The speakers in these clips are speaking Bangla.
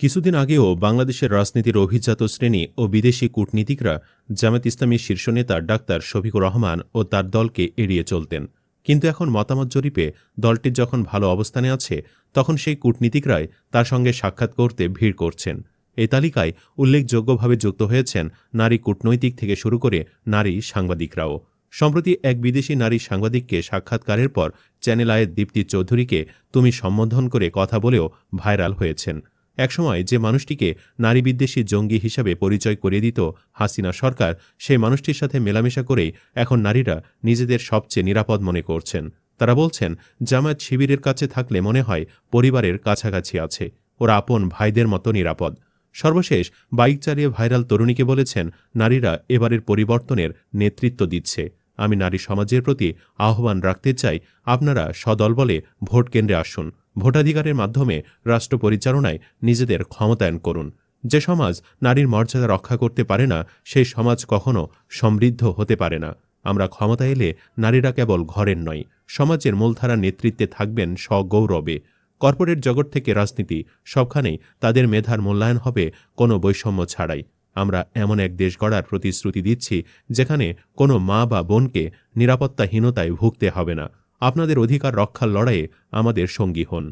কিছুদিন আগেও বাংলাদেশের রাজনীতির অভিজাত শ্রেণি ও বিদেশি কূটনীতিকরা জামাত ইসলামীর শীর্ষ নেতা ডাক্তার শফিকুর রহমান ও তার দলকে এড়িয়ে চলতেন। কিন্তু এখন মতামত জরিপে দলটির যখন ভালো অবস্থানে আছে, তখন সেই কূটনীতিকরাই তার সঙ্গে সাক্ষাৎ করতে ভিড় করছেন। এই তালিকায় উল্লেখযোগ্যভাবে যুক্ত হয়েছেন নারী কূটনৈতিক থেকে শুরু করে নারী সাংবাদিকরাও। সম্প্রতি এক বিদেশি নারী সাংবাদিককে সাক্ষাৎকারের পর চ্যানেল আয়ের দীপ্তি চৌধুরীকে তুমি সম্বোধন করে কথা বলেও ভাইরাল হয়েছেন। একসময় যে মানুষটিকে নারী বিদ্বেষী জঙ্গি হিসাবে পরিচয় করিয়ে দিত হাসিনা সরকার, সেই মানুষটির সাথে মেলামেশা করেই এখন নারীরা নিজেদের সবচেয়ে নিরাপদ মনে করছেন। তারা বলছেন, জামায়াত শিবিরের কাছে থাকলে মনে হয় পরিবারের কাছাকাছি আছে। ওরা আপন ভাইদের মতো নিরাপদ। সর্বশেষ বাইক চালিয়ে ভাইরাল তরুণীকে বলেছেন, নারীরা এবারের পরিবর্তনের নেতৃত্ব দিচ্ছে। আমি নারী সমাজের প্রতি আহ্বান রাখতে চাই। আপনারা সদল বলে ভোট কেন্দ্রে আসুন। ভোটাধিকারের মাধ্যমে রাষ্ট্র পরিচালনায় নিজেদের ক্ষমতায়ন করুন। যে সমাজ নারীর মর্যাদা রক্ষা করতে পারে না, সেই সমাজ কখনো সমৃদ্ধ হতে পারে না। আমরা ক্ষমতা এলে নারীরা কেবল ঘরের নয়, সমাজের মূলধারা নেতৃত্বে থাকবেন সগৌরবে। কর্পোরেট জগৎ থেকে রাজনীতি সবখানেই তাদের মেধার মূল্যায়ন হবে কোনো বৈষম্য ছাড়াই। আমরা এমন এক দেশ গড়ার প্রতিশ্রুতি দিচ্ছি, যেখানে কোনো মা বা বোনকে নিরাপত্তাহীনতায় ভুগতে হবে না। আপনাদের অধিকার রক্ষার লড়াইয়ে আমাদের সঙ্গী হন।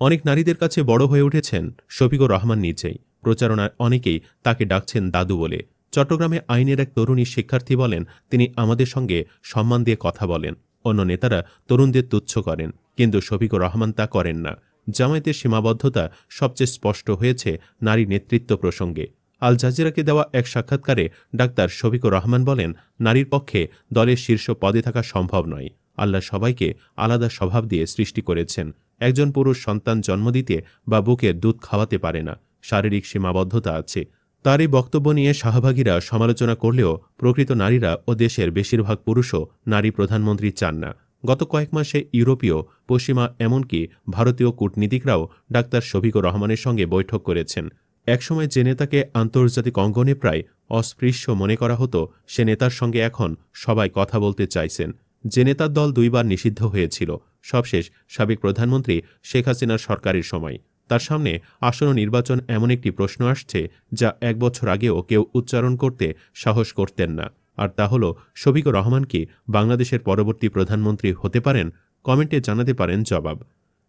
অনেক নারীদের কাছে বড় হয়ে উঠেছেন শফিকুর রহমান নিজেই। প্রচারণায় অনেকেই তাকে ডাকছেন দাদু বলে। চট্টগ্রামে আইনের এক তরুণী শিক্ষার্থী বলেন, তিনি আমাদের সঙ্গে সম্মান দিয়ে কথা বলেন। অন্য নেতারা তরুণদের তুচ্ছ করেন, কিন্তু শফিকুর রহমান তা করেন না। জামায়াতের সীমাবদ্ধতা সবচেয়ে স্পষ্ট হয়েছে নারী নেতৃত্ব প্রসঙ্গে। আল জাজিরাকে দেওয়া এক সাক্ষাৎকারে ডাক্তার শফিকুর রহমান বলেন, নারীর পক্ষে দলের শীর্ষ পদে থাকা সম্ভব নয়। আল্লাহ সবাইকে আলাদা স্বভাব দিয়ে সৃষ্টি করেছেন। একজন পুরুষ সন্তান জন্ম দিতে বা বুকের দুধ খাওয়াতে পারে না। শারীরিক সীমাবদ্ধতা আছে। তার এই বক্তব্য নিয়ে শাহবাগীরা সমালোচনা করলেও প্রকৃত নারীরা ও দেশের বেশিরভাগ পুরুষও নারী প্রধানমন্ত্রী চান না। গত কয়েক মাসে ইউরোপীয়, পশ্চিমা এমনকি ভারতীয় কূটনীতিকরাও ডাক্তার শফিকুর রহমানের সঙ্গে বৈঠক করেছেন। একসময় যে নেতাকে আন্তর্জাতিক অঙ্গনে প্রায় অস্পৃশ্য মনে করা হতো, সে নেতার সঙ্গে এখন সবাই কথা বলতে চাইছেন। যে নেতার দল দুইবার নিষিদ্ধ হয়েছিল, সবশেষ সাবেক প্রধানমন্ত্রী শেখ হাসিনার সরকারের সময়। তার সামনে আসন্ন নির্বাচন এমন একটি প্রশ্ন আসছে যা এক বছর আগেও কেউ উচ্চারণ করতে সাহস করতেন না। আর তা হল, শফিকুর রহমান কি বাংলাদেশের পরবর্তী প্রধানমন্ত্রী হতে পারেন? কমেন্টে জানাতে পারেন জবাব।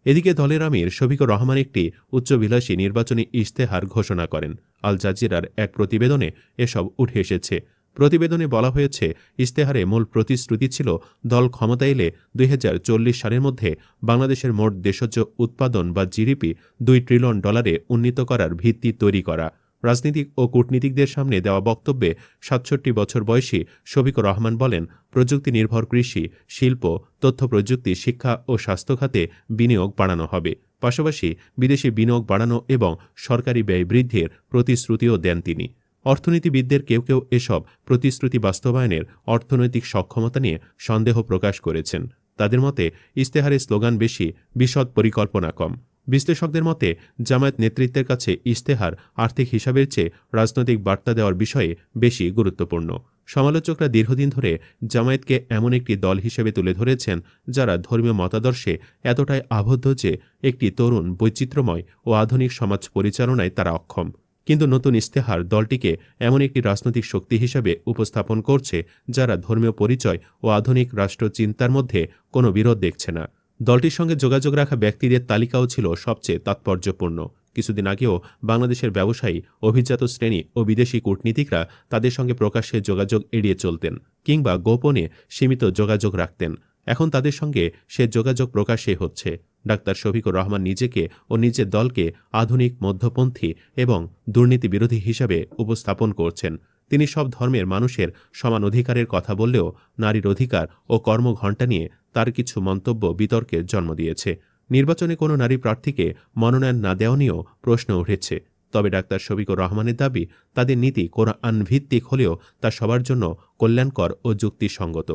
এদিকে দলের আমির শফিকুর রহমান একটি উচ্চবিলাসী নির্বাচনী ইশতেহার ঘোষণা করেন। আল জাজিরার এক প্রতিবেদনে এসব উঠে এসেছে। প্রতিবেদনে বলা হয়েছে, ইশতেহারে মূল প্রতিশ্রুতি ছিল, দল ক্ষমতা এলে দুই হাজার চল্লিশ সালের মধ্যে বাংলাদেশের মোট দেশজ উৎপাদন বা জিডিপি দুই ট্রিলিয়ন ডলারে উন্নীত করার ভিত্তি তৈরি করা। রাজনীতিক ও কূটনীতিকদের সামনে দেওয়া বক্তব্যে সাতষট্টি বছর বয়সী শফিকুর রহমান বলেন প্রযুক্তি নির্ভর কৃষি, শিল্প, তথ্য প্রযুক্তি, শিক্ষা ও স্বাস্থ্য খাতে বিনিয়োগ বাড়ানো হবে। পাশাপাশি বিদেশি বিনিয়োগ বাড়ানো এবং সরকারি ব্যয় বৃদ্ধির প্রতিশ্রুতিও দেন তিনি। অর্থনীতিবিদদের কেউ কেউ এসব প্রতিশ্রুতি বাস্তবায়নের অর্থনৈতিক সক্ষমতা নিয়ে সন্দেহ প্রকাশ করেছেন। তাদের মতে ইশতেহারের স্লোগান বেশি, বিশদ পরিকল্পনা কম। বিশ্লেষকদের মতে, জামায়াত নেতৃত্বের কাছে ইশতেহার আর্থিক হিসাবের চেয়ে রাজনৈতিক বার্তা দেওয়ার বিষয়ে বেশি গুরুত্বপূর্ণ। সমালোচকরা দীর্ঘদিন ধরে জামায়াতকে এমন একটি দল হিসেবে তুলে ধরেছেন, যারা ধর্মীয় মতাদর্শে এতটাই আবদ্ধ যে, একটি তরুণ বৈচিত্র্যময় ও আধুনিক সমাজ পরিচালনায় তারা অক্ষম। কিন্তু নতুন ইস্তেহার দলটিকে এমন একটি রাজনৈতিক শক্তি হিসাবে উপস্থাপন করছে যারা ধর্মীয় পরিচয় ও আধুনিক রাষ্ট্রচিন্তার মধ্যে কোনো বিরোধ দেখছে না। দলটির সঙ্গে যোগাযোগ রাখা ব্যক্তিদের তালিকাও ছিল সবচেয়ে তাৎপর্যপূর্ণ। কিছুদিন আগেও বাংলাদেশের ব্যবসায়ী, অভিজাত শ্রেণি ও বিদেশি কূটনীতিকরা তাদের সঙ্গে প্রকাশ্যে যোগাযোগ এড়িয়ে চলতেন কিংবা গোপনে সীমিত যোগাযোগ রাখতেন। এখন তাদের সঙ্গে সে যোগাযোগ প্রকাশ্যে হচ্ছে। ডাক্তার শফিকুর রহমান নিজেকে ও নিজের দলকে আধুনিক মধ্যপন্থী এবং দুর্নীতি বিরোধী হিসাবে উপস্থাপন করছেন। তিনি সব ধর্মের মানুষের সমান অধিকারের কথা বললেও নারীর অধিকার ও কর্মঘণ্টা নিয়ে তার কিছু মন্তব্য বিতর্কের জন্ম দিয়েছে। নির্বাচনে কোনো নারী প্রার্থীকে মনোনয়ন না দেওয়া নিয়েও প্রশ্ন উঠেছে। তবে ডাক্তার শফিকুর রহমানের দাবি, তাদের নীতি কোরআন ভিত্তিক হলেও তা সবার জন্য কল্যাণকর ও যুক্তিসঙ্গত।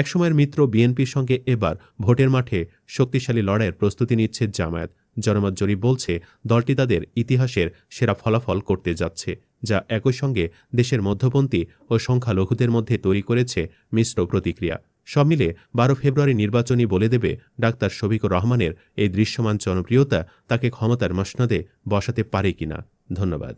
একসময়ের মিত্র বিএনপির সঙ্গে এবার ভোটের মাঠে শক্তিশালী লড়াইয়ের প্রস্তুতি নিচ্ছে জামায়াত। জনমত জরিপ বলছে, দলটি তাদের ইতিহাসের সেরা ফলাফল করতে যাচ্ছে, যা একই সঙ্গে দেশের মধ্যপন্থী ও সংখ্যালঘুদের মধ্যে তৈরি করেছে মিশ্র প্রতিক্রিয়া। সব মিলে বারো ফেব্রুয়ারি নির্বাচনী বলে দেবে ডাক্তার শফিকুর রহমানের এই দৃশ্যমান জনপ্রিয়তা তাকে ক্ষমতার মসনদে বসাতে পারে কিনা। ধন্যবাদ।